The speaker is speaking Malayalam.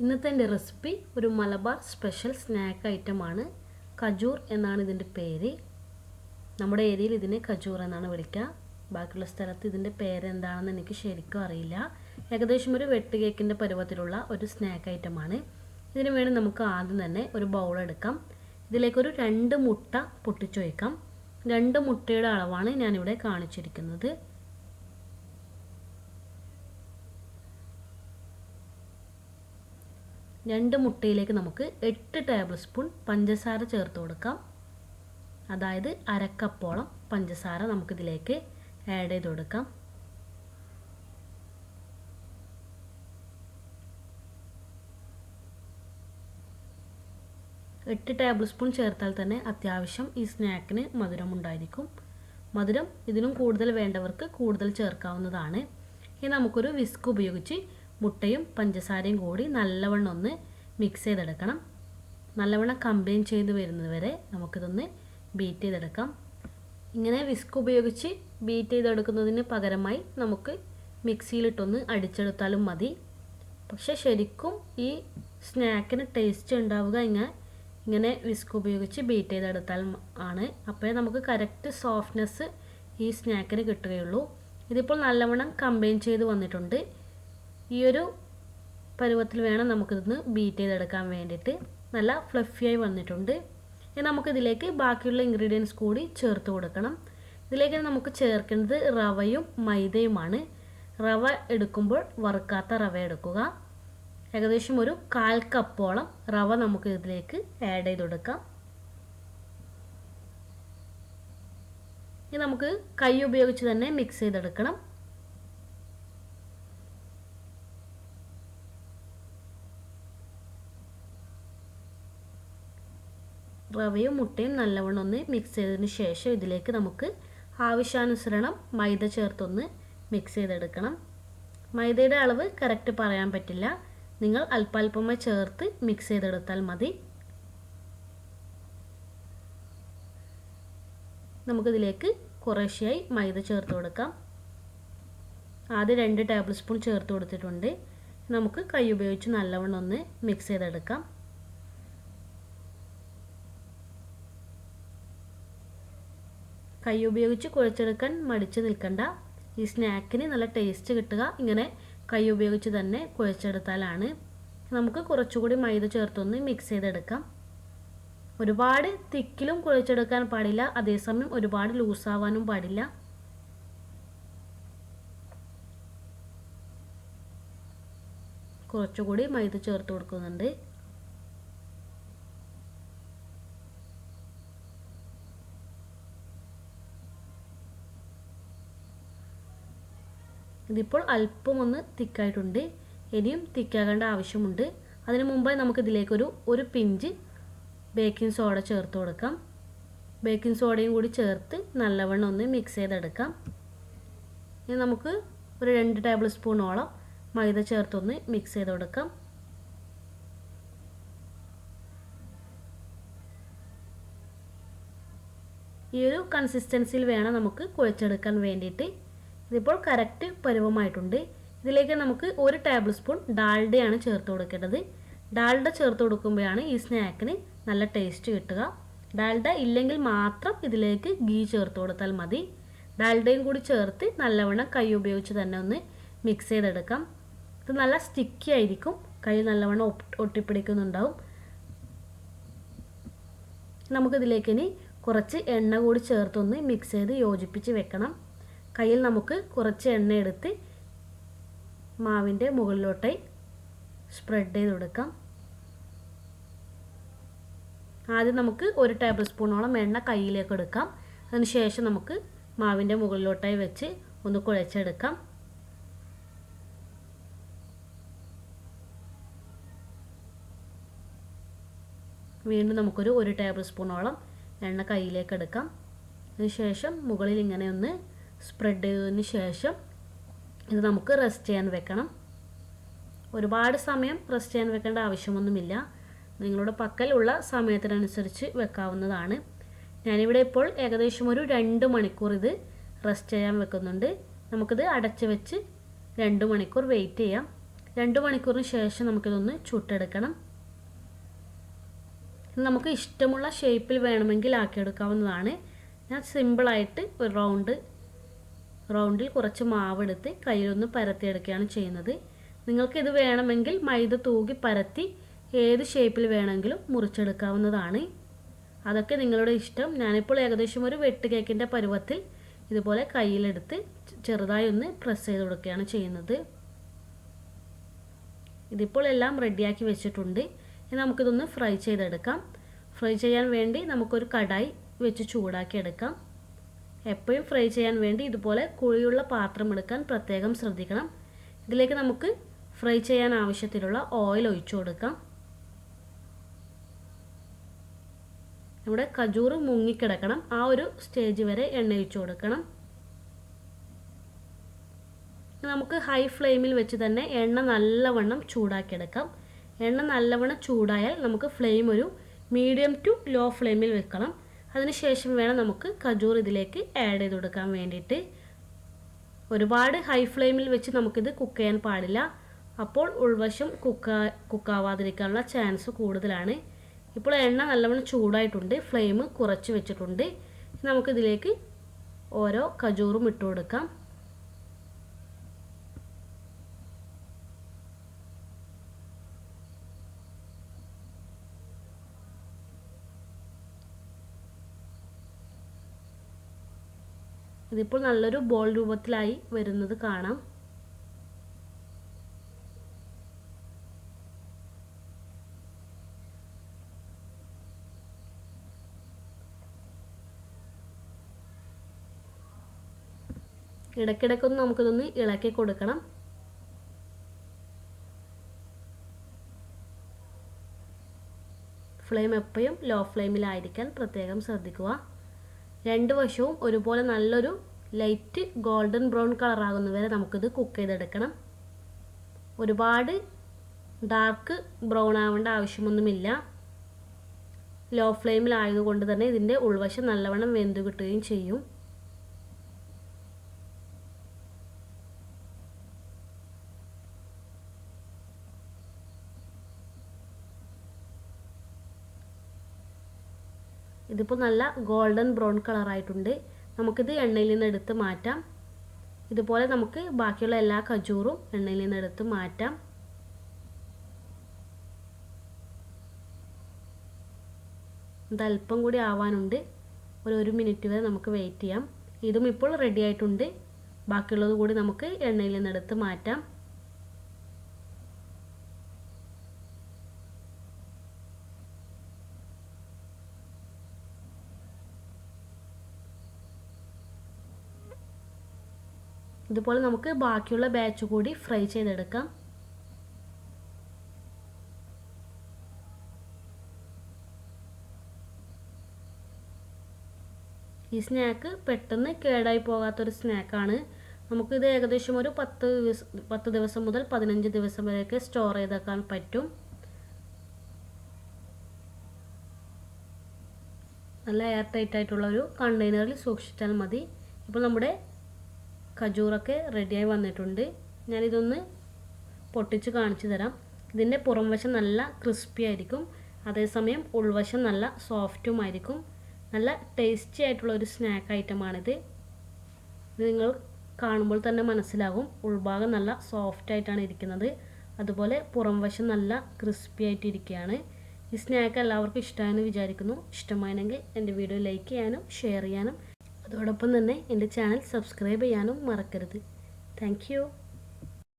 ഇന്നത്തെ എന്റെ റെസിപ്പി ഒരു മലബാർ സ്പെഷ്യൽ സ്നാക്ക് ഐറ്റമാണ്. ഖജൂർ എന്നാണ് ഇതിന്റെ പേര്. നമ്മുടെ ഏരിയയിൽ ഇതിനെ ഖജൂർ എന്നാണ് വിളിക്കുക. ബാക്കിയുള്ള സ്ഥലത്ത് ഇതിന്റെ പേരെന്താണെന്ന് എനിക്ക് ശരിക്കും അറിയില്ല. ഏകദേശം ഒരു വെട്ട് കേക്കിന്റെ പരുവത്തിലുള്ള ഒരു സ്നാക്ക് ഐറ്റമാണ്. ഇതിന് വേണ്ടി നമുക്ക് ആദ്യം തന്നെ ഒരു ബൗൾ എടുക്കാം. ഇതിലേക്കൊരു രണ്ട് മുട്ട പൊട്ടിച്ചു വയ്ക്കാം രണ്ട് മുട്ടയുടെ അളവാണ് ഞാനിവിടെ കാണിച്ചിരിക്കുന്നത്. രണ്ട് മുട്ടയിലേക്ക് നമുക്ക് എട്ട് ടേബിൾ സ്പൂൺ പഞ്ചസാര ചേർത്ത് കൊടുക്കാം. അതായത് അരക്കപ്പോളം പഞ്ചസാര നമുക്കിതിലേക്ക് ആഡ് ചെയ്ത് കൊടുക്കാം. എട്ട് ടേബിൾ സ്പൂൺ ചേർത്താൽ തന്നെ അത്യാവശ്യം ഈ സ്നാക്കിന് മധുരം ഉണ്ടായിരിക്കും. മധുരം ഇതിനും കൂടുതൽ വേണ്ടവർക്ക് കൂടുതൽ ചേർക്കാവുന്നതാണ്. ഇനി നമുക്കൊരു വിസ്ക് ഉപയോഗിച്ച് മുട്ടയും പഞ്ചസാരയും കൂടി നല്ലവണ്ണം ഒന്ന് മിക്സ് ചെയ്തെടുക്കണം. നല്ലവണ്ണം കമ്പൈൻ ചെയ്ത് വരുന്നതുവരെ നമുക്കിതൊന്ന് ബീറ്റ് ചെയ്തെടുക്കാം. ഇങ്ങനെ വിസ്ക് ഉപയോഗിച്ച് ബീറ്റ് ചെയ്തെടുക്കുന്നതിന് പകരമായി നമുക്ക് മിക്സിയിലിട്ടൊന്ന് അടിച്ചെടുത്താലും മതി. പക്ഷെ ശരിക്കും ഈ സ്നാക്കിന് ടേസ്റ്റ് ഉണ്ടാവുക ഇങ്ങനെ ഇങ്ങനെ വിസ്ക് ഉപയോഗിച്ച് ബീറ്റ് ചെയ്തെടുത്താൽ ആണ്. അപ്പോൾ നമുക്ക് കറക്റ്റ് സോഫ്റ്റ്നെസ് ഈ സ്നാക്കിന് കിട്ടുകയുള്ളൂ. ഇതിപ്പോൾ നല്ലവണ്ണം കമ്പൈൻ ചെയ്ത് വന്നിട്ടുണ്ട്. ഈ ഒരു പരുവത്തിൽ വേണം നമുക്കിതൊന്ന് ബീറ്റ് ചെയ്തെടുക്കാൻ വേണ്ടിയിട്ട്. നല്ല ഫ്ലഫിയായി വന്നിട്ടുണ്ട്. ഇനി നമുക്കിതിലേക്ക് ബാക്കിയുള്ള ഇൻഗ്രീഡിയൻസ് കൂടി ചേർത്ത് കൊടുക്കണം. ഇതിലേക്ക് നമുക്ക് ചേർക്കേണ്ടത് റവയും മൈദയുമാണ്. റവ എടുക്കുമ്പോൾ വറുക്കാത്ത റവ എടുക്കുക. ഏകദേശം ഒരു കാൽ കപ്പോളം റവ നമുക്ക് ഇതിലേക്ക് ആഡ് ചെയ്ത് കൊടുക്കാം. ഇനി നമുക്ക് കൈ ഉപയോഗിച്ച് തന്നെ മിക്സ് ചെയ്തെടുക്കണം. റവയും മുട്ടയും നല്ലവണ്ണം ഒന്ന് മിക്സ് ചെയ്തതിന് ശേഷം ഇതിലേക്ക് നമുക്ക് ആവശ്യാനുസരണം മൈദ ചേർത്തൊന്ന് മിക്സ് ചെയ്തെടുക്കണം. മൈദയുടെ അളവ് കറക്റ്റ് പറയാൻ പറ്റില്ല. നിങ്ങൾ അല്പാൽപമായി ചേർത്ത് മിക്സ് ചെയ്തെടുത്താൽ മതി. നമുക്കിതിലേക്ക് കുറേശ്ശെയായി മൈദ ചേർത്ത് കൊടുക്കാം. ആദ്യം രണ്ട് ടേബിൾ സ്പൂൺ ചേർത്ത് കൊടുത്തിട്ടുണ്ട്. നമുക്ക് കൈ ഉപയോഗിച്ച് നല്ലവണ്ണം ഒന്ന് മിക്സ് ചെയ്തെടുക്കാം. കൈ ഉപയോഗിച്ച് കുഴച്ചെടുക്കാൻ മടിച്ചു നിൽക്കണ്ട. ഈ സ്നാക്കിന് നല്ല ടേസ്റ്റ് കിട്ടുക. ഇങ്ങനെ കൈ ഉപയോഗിച്ച് തന്നെ കുഴച്ചെടുത്താലാണ്. നമുക്ക് കുറച്ചുകൂടി മൈദ ചേർത്തൊന്ന് മിക്സ് ചെയ്തെടുക്കാം. ഒരുപാട് തിക്കിലും കുഴച്ചെടുക്കാൻ പാടില്ല. അതേസമയം ഒരുപാട് ലൂസാവാനും പാടില്ല. കുറച്ചുകൂടി മൈദ ചേർത്ത് കൊടുക്കുന്നുണ്ട്. ഇതിപ്പോൾ അല്പം ഒന്ന് തിക്കായിട്ടുണ്ട്. ഇനിയും തിക്കാകേണ്ട ആവശ്യമുണ്ട്. അതിനു മുമ്പായി നമുക്ക് ഇതിലേക്കൊരു ഒരു പിഞ്ച് ബേക്കിംഗ് സോഡ ചേർത്ത് കൊടുക്കാം. ബേക്കിംഗ് സോഡയും കൂടി ചേർത്ത് നല്ലവണ്ണം ഒന്ന് മിക്സ് ചെയ്തെടുക്കാം. ഇനി നമുക്ക് ഒരു രണ്ട് ടേബിൾ സ്പൂണോളം മൈദ ചേർത്തൊന്ന് മിക്സ് ചെയ്ത് കൊടുക്കാം. ഈ ഒരു കൺസിസ്റ്റൻസിയിൽ വേണം നമുക്ക് കുഴച്ചെടുക്കാൻ വേണ്ടിയിട്ട്. ഇതിപ്പോൾ കറക്റ്റ് പരുവമായിട്ടുണ്ട്. ഇതിലേക്ക് നമുക്ക് ഒരു ടേബിൾ സ്പൂൺ ഡാൽഡയാണ് ചേർത്ത് കൊടുക്കേണ്ടത്. ഡാൽഡ ചേർത്ത് കൊടുക്കുമ്പോഴാണ് ഈ സ്നാക്കിന് നല്ല ടേസ്റ്റ് കിട്ടുക. ഡാൽഡ ഇല്ലെങ്കിൽ മാത്രം ഇതിലേക്ക് ഗീ ചേർത്ത് കൊടുത്താൽ മതി. ഡാൽഡയും കൂടി ചേർത്ത് നല്ലവണ്ണം കൈ ഉപയോഗിച്ച് തന്നെ ഒന്ന് മിക്സ് ചെയ്തെടുക്കാം. ഇത് നല്ല സ്റ്റിക്കി ആയിരിക്കും. കൈ നല്ലവണ്ണം ഒട്ടിപ്പിടിക്കുന്നുണ്ടാവും. നമുക്കിതിലേക്ക് ഇനി കുറച്ച് എണ്ണ കൂടി ചേർത്തൊന്ന് മിക്സ് ചെയ്ത് യോജിപ്പിച്ച് വെക്കണം. കയ്യിൽ നമുക്ക് കുറച്ച് എണ്ണ എടുത്ത് മാവിന്റെ മുകളിലോട്ടായി സ്പ്രെഡ് ചെയ്ത് കൊടുക്കാം. ആദ്യം നമുക്ക് ഒരു ടേബിൾ സ്പൂണോളം എണ്ണ കയ്യിലേക്ക് എടുക്കാം. അതിനുശേഷം നമുക്ക് മാവിന്റെ മുകളിലോട്ടായി വെച്ച് ഒന്ന് കുഴച്ചെടുക്കാം. വീണ്ടും നമുക്കൊരു ഒരു ടേബിൾ സ്പൂണോളം എണ്ണ കയ്യിലേക്ക് എടുക്കാം. അതിനുശേഷം മുകളിൽ ഇങ്ങനെ ഒന്ന് സ്പ്രെഡ് ചെയ്തതിന് ശേഷം ഇത് നമുക്ക് റെസ്റ്റ് ചെയ്യാൻ വെക്കണം. ഒരുപാട് സമയം റെസ്റ്റ് ചെയ്യാൻ വെക്കേണ്ട ആവശ്യമൊന്നുമില്ല. നിങ്ങളുടെ പക്കലുള്ള സമയത്തിനനുസരിച്ച് വെക്കാവുന്നതാണ്. ഞാനിവിടെ ഇപ്പോൾ ഏകദേശം ഒരു രണ്ട് മണിക്കൂർ ഇത് റെസ്റ്റ് ചെയ്യാൻ വെക്കുന്നുണ്ട്. നമുക്കിത് അടച്ച് വെച്ച് രണ്ട് മണിക്കൂർ വെയിറ്റ് ചെയ്യാം. രണ്ട് മണിക്കൂറിന് ശേഷം നമുക്കിതൊന്ന് ചുട്ടെടുക്കണം. നമുക്ക് ഇഷ്ടമുള്ള ഷേപ്പിൽ വേണമെങ്കിൽ ആക്കിയെടുക്കാവുന്നതാണ്. ഞാൻ സിമ്പിളായിട്ട് ഒരു റൗണ്ട് റൗണ്ടിൽ കുറച്ച് മാവെടുത്ത് കയ്യിലൊന്ന് പരത്തിയെടുക്കുകയാണ് ചെയ്യുന്നത്. നിങ്ങൾക്ക് ഇത് വേണമെങ്കിൽ മൈദ തൂകി പരത്തി ഏത് ഷേപ്പിൽ വേണമെങ്കിലും മുറിച്ചെടുക്കാവുന്നതാണ്. അതൊക്കെ നിങ്ങളുടെ ഇഷ്ടം. ഞാനിപ്പോൾ ഏകദേശം ഒരു വെട്ട് കേക്കിന്റെ പരുവത്തിൽ ഇതുപോലെ കയ്യിലെടുത്ത് ചെറുതായി ഒന്ന് പ്രസ് ചെയ്ത് കൊടുക്കുകയാണ് ചെയ്യുന്നത്. ഇതിപ്പോൾ എല്ലാം റെഡിയാക്കി വെച്ചിട്ടുണ്ട്. ഇനി നമുക്കിതൊന്ന് ഫ്രൈ ചെയ്തെടുക്കാം. ഫ്രൈ ചെയ്യാൻ വേണ്ടി നമുക്കൊരു കടായി വെച്ച് ചൂടാക്കി എടുക്കാം എപ്പോഴും ഫ്രൈ ചെയ്യാൻ വേണ്ടി ഇതുപോലെ കുഴിയുള്ള പാത്രം എടുക്കാൻ പ്രത്യേകം ശ്രദ്ധിക്കണം. ഇതിലേക്ക് നമുക്ക് ഫ്രൈ ചെയ്യാൻ ആവശ്യത്തിലുള്ള ഓയിൽ ഒഴിച്ചു കൊടുക്കാം. നമ്മുടെ കജൂറ് മുങ്ങിക്കിടക്കണം. ആ ഒരു സ്റ്റേജ് വരെ എണ്ണ ഒഴിച്ചു കൊടുക്കണം. നമുക്ക് ഹൈ ഫ്ലെയിമിൽ വെച്ച് തന്നെ എണ്ണ നല്ലവണ്ണം ചൂടാക്കിയെടുക്കാം. എണ്ണ നല്ലവണ്ണം ചൂടായാൽ നമുക്ക് ഫ്ലെയിം ഒരു മീഡിയം ടു ലോ ഫ്ലെയിമിൽ വെക്കണം. അതിനുശേഷം വേണം നമുക്ക് കജൂർ ഇതിലേക്ക് ആഡ് ചെയ്ത് കൊടുക്കാൻ വേണ്ടിയിട്ട്. ഒരുപാട് ഹൈ ഫ്ലെയിമിൽ വെച്ച് നമുക്കിത് കുക്ക് ചെയ്യാൻ പാടില്ല. അപ്പോൾ ഉൾവശം കുക്ക് കുക്കാവാതിരിക്കാനുള്ള ചാൻസ് കൂടുതലാണ്. ഇപ്പോൾ എണ്ണ നല്ലവണ്ണം ചൂടായിട്ടുണ്ട്. ഫ്ലെയിം കുറച്ച് വെച്ചിട്ടുണ്ട്. നമുക്കിതിലേക്ക് ഓരോ കജൂറും ഇട്ട് കൊടുക്കാം. ഇതിപ്പോൾ നല്ലൊരു ബോൾ രൂപത്തിലായി വരുന്നത് കാണാം. ഇടയ്ക്കിടയ്ക്കൊന്ന് നമുക്കിതൊന്ന് ഇളക്കി കൊടുക്കണം. ഫ്ലെയിം എപ്പോഴും ലോ ഫ്ലെയിമിലായിരിക്കാൻ പ്രത്യേകം ശ്രദ്ധിക്കുക. രണ്ട് വശവും ഒരുപോലെ നല്ലൊരു ലൈറ്റ് ഗോൾഡൻ ബ്രൗൺ കളറാകുന്ന വരെ നമുക്കിത് കുക്ക് ചെയ്തെടുക്കണം. ഒരുപാട് ഡാർക്ക് ബ്രൗൺ ആവേണ്ട ആവശ്യമൊന്നുമില്ല. ലോ ഫ്ലെയിമിലായതുകൊണ്ട് തന്നെ ഇതിന്റെ ഉൾവശം നല്ലവണ്ണം വെന്ത് കിട്ടുകയും ചെയ്യും. ഇതിപ്പോൾ നല്ല ഗോൾഡൻ ബ്രൗൺ കളറായിട്ടുണ്ട് നമുക്കിത് എണ്ണയിൽ നിന്ന് എടുത്ത് മാറ്റാം. ഇതുപോലെ നമുക്ക് ബാക്കിയുള്ള എല്ലാ കജൂറും എണ്ണയിൽ നിന്ന് എടുത്ത് മാറ്റാം. ഇത് അല്പം കൂടി ആവാനുണ്ട്. ഒരു ഒരു മിനിറ്റ് വരെ നമുക്ക് വെയിറ്റ് ചെയ്യാം. ഇതും ഇപ്പോൾ റെഡി ആയിട്ടുണ്ട്. ബാക്കിയുള്ളത് കൂടി നമുക്ക് എണ്ണയിൽ നിന്ന് എടുത്ത് മാറ്റാം. ഇതുപോലെ നമുക്ക് ബാക്കിയുള്ള ബാച്ച് കൂടി ഫ്രൈ ചെയ്തെടുക്കാം. ഈ സ്നാക്ക് പെട്ടെന്ന് കേടായി പോകാത്തൊരു സ്നാക്കാണ് നമുക്കിത് ഏകദേശം ഒരു പത്ത് പത്ത് ദിവസം മുതൽ പതിനഞ്ച് ദിവസം വരെയൊക്കെ സ്റ്റോർ ചെയ്തേക്കാൻ പറ്റും. നല്ല എയർ ടൈറ്റ് ആയിട്ടുള്ള ഒരു കണ്ടെയ്നറിൽ സൂക്ഷിച്ചാൽ മതി. ഇപ്പോൾ നമ്മുടെ ഖജൂറൊക്കെ റെഡിയായി വന്നിട്ടുണ്ട്. ഞാനിതൊന്ന് പൊട്ടിച്ച് കാണിച്ചു തരാം. ഇതിന്റെ പുറം വശം നല്ല ക്രിസ്പി ആയിരിക്കും. അതേസമയം ഉൾവശം നല്ല സോഫ്റ്റും ആയിരിക്കും. നല്ല ടേസ്റ്റി ആയിട്ടുള്ള ഒരു സ്നാക്ക് ഐറ്റമാണിത്. ഇത് നിങ്ങൾ കാണുമ്പോൾ തന്നെ മനസ്സിലാകും. ഉൾഭാഗം നല്ല സോഫ്റ്റ് ആയിട്ടാണ് ഇരിക്കുന്നത്. അതുപോലെ പുറം വശം നല്ല ക്രിസ്പി ആയിട്ട് ഇരിക്കുകയാണ്. ഈ സ്നാക്ക് എല്ലാവർക്കും ഇഷ്ടമായെന്ന് വിചാരിക്കുന്നു. ഇഷ്ടമായെങ്കിൽ എന്റെ വീഡിയോ ലൈക്ക് ചെയ്യാനും ഷെയർ ചെയ്യാനും അതോടൊപ്പം തന്നെ എന്റെ ചാനൽ സബ്സ്ക്രൈബ് ചെയ്യാനും മറക്കരുത്. താങ്ക്